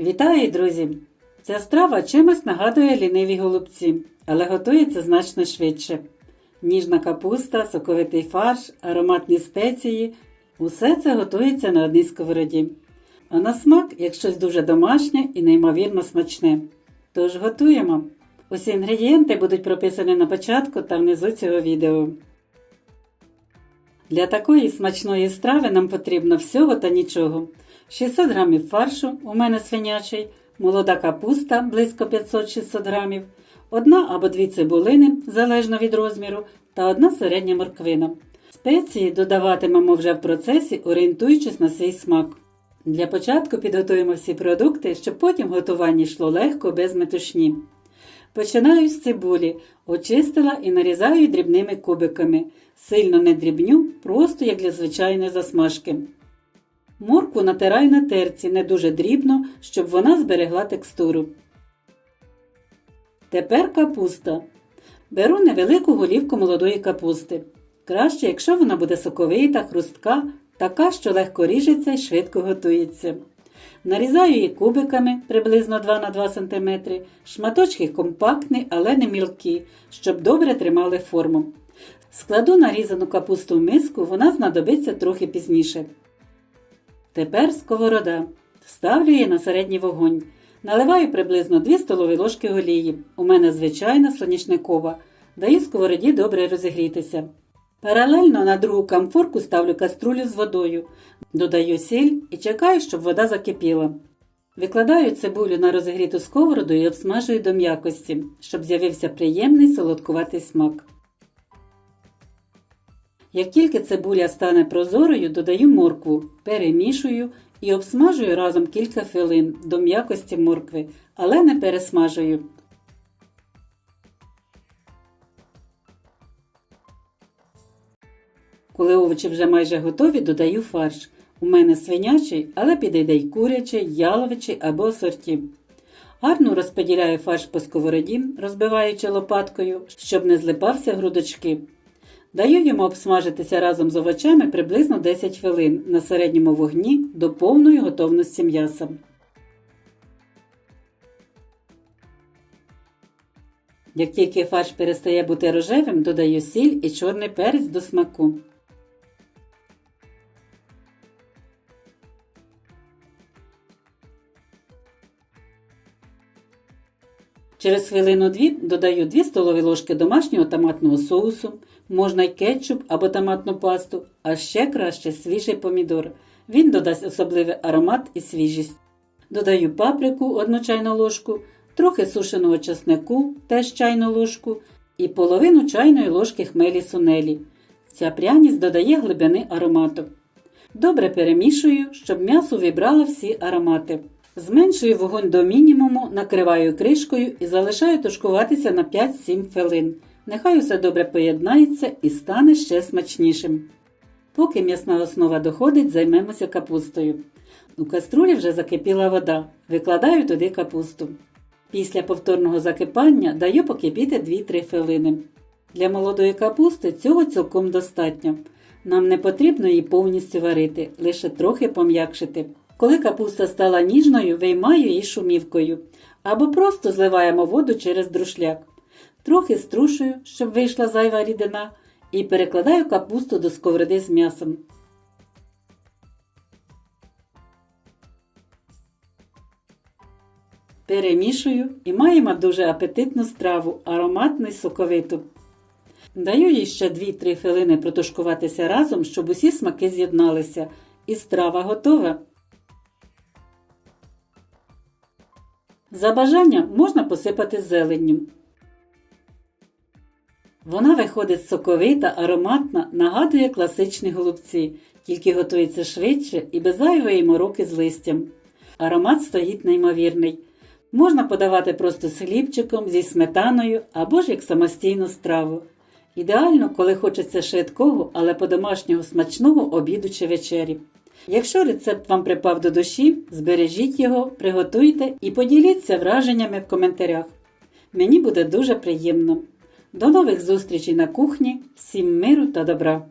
Вітаю, друзі! Ця страва чимось нагадує ліниві голубці, але готується значно швидше. Ніжна капуста, соковитий фарш, ароматні спеції усе це готується на одній сковороді. А на смак як щось дуже домашнє і неймовірно смачне. Тож готуємо. Усі інгредієнти будуть прописані на початку та внизу цього відео. Для такої смачної страви нам потрібно всього та нічого. 600 г фаршу, у мене свинячий, молода капуста близько 500-600 г, одна або дві цибулини, залежно від розміру, та одна середня морквина. Спеції додаватимемо вже в процесі, орієнтуючись на свій смак. Для початку підготуємо всі продукти, щоб потім готування йшло легко без метушні. Починаю з цибулі, очистила і нарізаю дрібними кубиками. Сильно не дрібню, просто як для звичайної засмажки. Моркву натираю на терці не дуже дрібно, щоб вона зберегла текстуру. Тепер капуста. Беру невелику голівку молодої капусти. Краще, якщо вона буде соковита, хрустка, така, що легко ріжеться і швидко готується. Нарізаю її кубиками приблизно 2 на 2 см, шматочки компактні, але не мілкі, щоб добре тримали форму. Складу нарізану капусту в миску, вона знадобиться трохи пізніше. Тепер сковорода. Ставлю її на середній вогонь. Наливаю приблизно 2 столові ложки олії. У мене звичайна соняшникова. Даю сковороді добре розігрітися. Паралельно на другу камфорку ставлю каструлю з водою. Додаю сіль і чекаю, щоб вода закипіла. Викладаю цибулю на розігріту сковороду і обсмажую до м'якості, щоб з'явився приємний солодкуватий смак. Як тільки цибуля стане прозорою, додаю моркву, перемішую і обсмажую разом кілька хвилин до м'якості моркви, але не пересмажую. Коли овочі вже майже готові, додаю фарш. У мене свинячий, але підійде й курячий, яловичий або асорті. Гарно розподіляю фарш по сковороді, розбиваючи лопаткою, щоб не злипався грудочки. Даю йому обсмажитися разом з овочами приблизно 10 хвилин на середньому вогні до повної готовності м'яса. Як тільки фарш перестає бути рожевим, додаю сіль і чорний перець до смаку. Через хвилину-дві додаю 2 столові ложки домашнього томатного соусу, можна й кетчуп або томатну пасту, а ще краще свіжий помідор. Він додасть особливий аромат і свіжість. Додаю паприку 1 чайну ложку, трохи сушеного чеснику, теж чайну ложку, і половину чайної ложки хмелі сунелі. Ця пряність додає глибини аромату. Добре перемішую, щоб м'ясо вібрало всі аромати. Зменшую вогонь до мінімуму, накриваю кришкою і залишаю тушкуватися на 5-7 хвилин. Нехай усе добре поєднається і стане ще смачнішим. Поки м'ясна основа доходить, займемося капустою. У каструлі вже закипіла вода. Викладаю туди капусту. Після повторного закипання даю покипіти 2-3 хвилини. Для молодої капусти цього цілком достатньо. Нам не потрібно її повністю варити, лише трохи пом'якшити. Коли капуста стала ніжною, виймаю її шумівкою або просто зливаємо воду через друшляк. Трохи струшую, щоб вийшла зайва рідина, і перекладаю капусту до сковороди з м'ясом. Перемішую і маємо дуже апетитну страву, ароматну і соковиту. Даю їй ще 2-3 хвилини протушкуватися разом, щоб усі смаки з'єдналися, і страва готова. За бажанням можна посипати зеленню. Вона виходить соковита, ароматна, нагадує класичні голубці, тільки готується швидше і без зайвої мороки з листям. Аромат стоїть неймовірний. Можна подавати просто з хлібчиком, зі сметаною або ж як самостійну страву. Ідеально, коли хочеться швидкого, але по-домашнього смачного обіду чи вечері. Якщо рецепт вам припав до душі, збережіть його, приготуйте і поділіться враженнями в коментарях. Мені буде дуже приємно. До нових зустрічей на кухні, всім миру та добра!